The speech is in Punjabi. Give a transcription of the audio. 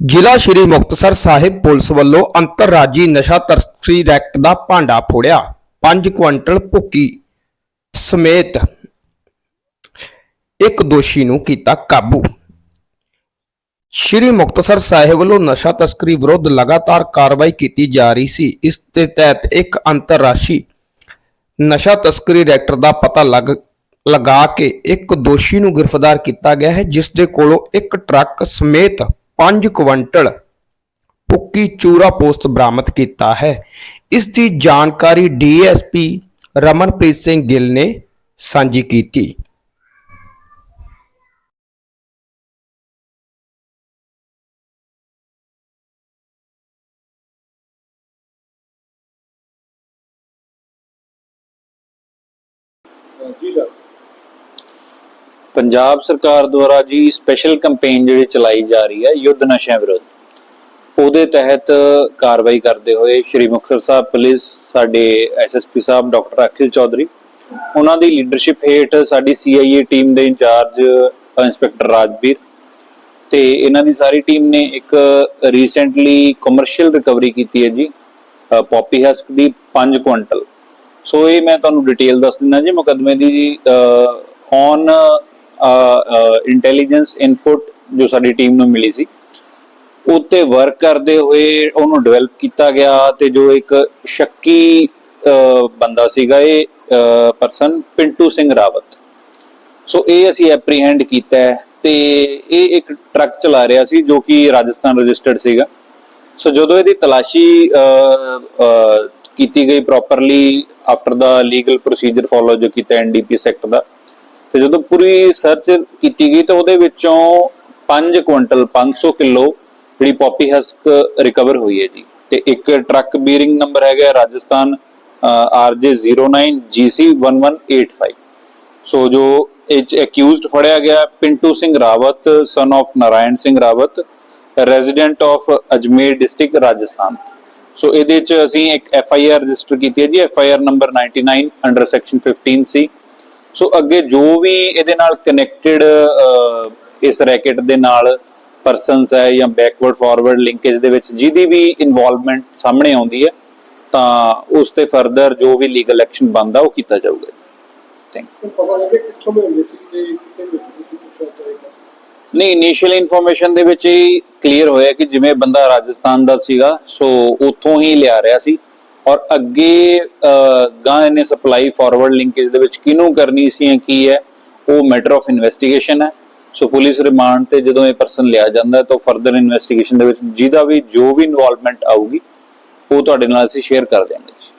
ਜ਼ਿਲ੍ਹਾ ਸ਼੍ਰੀ ਮੁਕਤਸਰ ਸਾਹਿਬ ਪੁਲਿਸ ਵੱਲੋਂ ਅੰਤਰਰਾਜੀ ਨਸ਼ਾ ਤਸਕਰੀ ਐਕਟ ਦਾ ਭਾਂਡਾ ਫੋੜਿਆ। 5 ਕੁਇੰਟਲ ਭੁੱਕੀ ਸਮੇਤ ਇੱਕ ਦੋਸ਼ੀ ਨੂੰ ਕੀਤਾ ਕਾਬੂ। ਸ਼੍ਰੀ ਮੁਕਤਸਰ ਸਾਹਿਬ ਵੱਲੋਂ ਨਸ਼ਾ ਤਸਕਰੀ ਵਿਰੁੱਧ ਲਗਾਤਾਰ ਕਾਰਵਾਈ ਕੀਤੀ ਜਾ ਰਹੀ ਸੀ। ਇਸ ਦੇ ਤਹਿਤ ਇੱਕ ਅੰਤਰਰਾਸ਼ੀ ਨਸ਼ਾ ਤਸਕਰੀ ਐਕਟ ਦਾ ਪਤਾ ਲੱਗ, ਲਗਾ ਕੇ ਇੱਕ ਦੋਸ਼ੀ ਨੂੰ ਗ੍ਰਿਫਤਾਰ ਕੀਤਾ ਗਿਆ ਹੈ, ਜਿਸ ਦੇ ਕੋਲੋਂ ਇੱਕ ਟਰੱਕ ਸਮੇਤ 5 ਕੁਇੰਟਲ ਪੁੱਕੀ ਚੂਰਾ ਪੋਸਟ ਬਰਾਮਦ ਕੀਤਾ ਹੈ ਇਸ ਦੀ ਜਾਣਕਾਰੀ ਡੀਐਸਪੀ ਰਮਨਪ੍ਰੀਤ ਸਿੰਘ ਗਿੱਲ ਨੇ ਸਾਂਝੀ ਕੀਤੀ ਜੀ ਸਰ ਪੰਜਾਬ ਸਰਕਾਰ ਦੁਆਰਾ ਜੀ ਸਪੈਸ਼ਲ ਕੈਂਪੇਨ ਜਿਹੜੀ ਚਲਾਈ ਜਾ ਰਹੀ ਹੈ ਯੁੱਧ ਨਸ਼ਿਆਂ ਵਿਰੁੱਧ, ਉਹਦੇ ਤਹਿਤ ਕਾਰਵਾਈ ਕਰਦੇ ਹੋਏ ਸ਼੍ਰੀ ਮੁਕਤਸਰ ਸਾਹਿਬ ਪੁਲਿਸ, ਸਾਡੇ ਐਸਐਸਪੀ ਸਾਹਿਬ, ਡਾਕਟਰ ਅਖਿਲ ਚੌਧਰੀ, ਉਹਨਾਂ ਦੀ ਲੀਡਰਸ਼ਿਪ ਹੇਠ ਸਾਡੀ ਸੀਆਈਏ ਟੀਮ ਦੇ ਇੰਚਾਰਜ, ਇੰਸਪੈਕਟਰ ਰਾਜਵੀਰ ਤੇ ਇਹਨਾਂ ਦੀ ਸਾਰੀ ਟੀਮ ਨੇ ਇੱਕ ਰੀਸੈਂਟਲੀ ਕਮਰਸ਼ੀਅਲ ਰਿਕਵਰੀ ਕੀਤੀ ਹੈ ਜੀ ਪੌਪੀ ਹਸਕ ਦੀ 5 ਕੁਇੰਟਲ। ਸੋ ਇਹ ਮੈਂ ਤੁਹਾਨੂੰ ਡਿਟੇਲ ਦੱਸ ਦਿੰਦਾ ਜੀ, ਮੁਕਦਮੇ ਦੀ ਔਨ ਇੰਟੈਲੀਜੈਂਸ ਇਨਪੁਟ ਜੋ ਸਾਡੀ ਟੀਮ ਨੂੰ ਮਿਲੀ ਸੀ, ਉੱਤੇ ਵਰਕ ਕਰਦੇ ਹੋਏ ਉਹਨੂੰ ਡਿਵੈਲਪ ਕੀਤਾ ਗਿਆ ਤੇ ਜੋ ਇੱਕ ਸ਼ੱਕੀ ਬੰਦਾ ਸੀਗਾ ਇਹ ਪਰਸਨ ਪਿੰਟੂ ਸਿੰਘ ਰਾਵਤ। ਸੋ ਇਹ ਅਸੀਂ ਐਪਰੀਹੈਂਡ ਕੀਤਾ ਤੇ ਇਹ ਇੱਕ ਟਰੱਕ ਚਲਾ ਰਿਹਾ ਸੀ ਜੋ ਕਿ ਰਾਜਸਥਾਨ ਰਜਿਸਟਰਡ ਸੀਗਾ। ਸੋ ਜਦੋਂ ਇਹਦੀ ਤਲਾਸ਼ੀ ਕੀਤੀ ਗਈ properly after the legal procedure follow ਜੋ ਕੀਤਾ ਐਨਡੀਪੀਐਸ ਐਕਟ ਦਾ ਤੇ ਜਦੋਂ ਪੂਰੀ ਸਰਚ ਕੀਤੀ ਗਈ ਤਾਂ ਉਹਦੇ ਵਿੱਚੋਂ 5 ਕੁਇੰਟਲ 500 ਕਿਲੋ ਜਿਹੜੀ ਪੌਪੀ ਹਸਕ ਰਿਕਵਰ ਹੋਈ ਹੈ ਜੀ। ਤੇ ਇੱਕ ਟਰੱਕ ਬੀਰਿੰਗ ਨੰਬਰ ਹੈਗਾ ਰਾਜਸਥਾਨ RJ09GC1185 ਸੋ ਜੋ ਇਹ ਅਕਿਊਜ਼ਡ ਫੜਿਆ ਗਿਆ Pintu Singh Rawat son of Narayan Singh Rawat resident of Ajmer district Rajasthan. So ਇਹਦੇ ਚ ਅਸੀਂ ਇੱਕ ਐਫ ਆਈ ਆਰ ਰਜਿਸਟਰ ਕੀਤੀ ਹੈ ਜੀ F I R number 99 under section 15 C so ਅੱਗੇ ਜੋ ਵੀ ਇਹਦੇ ਨਾਲ ਕਨੈਕਟਡ ਇਸ ਰੈਕੇਟ ਦੇ ਨਾਲ ਪਰਸਨਸ ਹੈ ਜਾਂ ਬੈਕਵਰਡ ਫਾਰਵਰਡ ਲਿੰਕੇਜ ਦੇ ਵਿੱਚ ਜਿਹਦੀ ਵੀ ਇਨਵੋਲਵਮੈਂਟ ਸਾਹਮਣੇ ਆਉਂਦੀ ਹੈ ਤਾਂ ਉਸ ਤੇ ਫਰਦਰ ਜੋ ਵੀ ਲੀਗਲ ਐਕਸ਼ਨ ਬਣਦਾ ਉਹ ਕੀਤਾ ਜਾਊਗਾ ਥੈਂਕ ਹੁਣ ਪਤਾ ਲੱਗੇ ਕਿੱਥੋਂ ਮਿਲਦੇ ਸੀ ਤੇ ਕਿੱਥੇ ਵਿੱਚ ਤੁਸੀਂ ਪੁੱਛਿਆ ਚਾਹੀਦਾ ਨਹੀਂ ਇਨੀਸ਼ੀਅਲ ਇਨਫੋਰਮੇਸ਼ਨ ਦੇ ਵਿੱਚ ਹੀ ਕਲੀਅਰ ਹੋਇਆ ਕਿ ਜਿਵੇਂ ਬੰਦਾ ਰਾਜਸਥਾਨ ਦਾ ਸੀਗਾ ਸੋ ਉੱਥੋਂ ਹੀ ਲਿਆ ਰਿਹਾ ਸੀ। ਔਰ ਅੱਗੇ ਗਾਂ ਇਹਨੇ ਸਪਲਾਈ ਫਾਰਵਰਡ ਲਿੰਕੇਜ ਦੇ ਵਿੱਚ ਕਿਹਨੂੰ ਕਰਨੀ ਸੀ ਜਾਂ ਕੀ ਹੈ, ਉਹ ਮੈਟਰ ਆਫ ਇਨਵੈਸਟੀਗੇਸ਼ਨ ਹੈ। ਸੋ ਪੁਲਿਸ ਰਿਮਾਂਡ ਤੇ ਜਦੋਂ ਇਹ ਪਰਸਨ ਲਿਆ ਜਾਂਦਾ ਹੈ, ਤਾਂ ਫਰਦਰ ਇਨਵੈਸਟੀਗੇਸ਼ਨ ਦੇ ਵਿੱਚ ਜਿਹਦਾ ਵੀ ਜੋ ਵੀ ਇਨਵੋਲਵਮੈਂਟ ਆਊਗੀ, ਉਹ ਤੁਹਾਡੇ ਨਾਲ ਅਸੀਂ ਸ਼ੇਅਰ ਕਰ ਦਿਆਂਗੇ। ਜੀ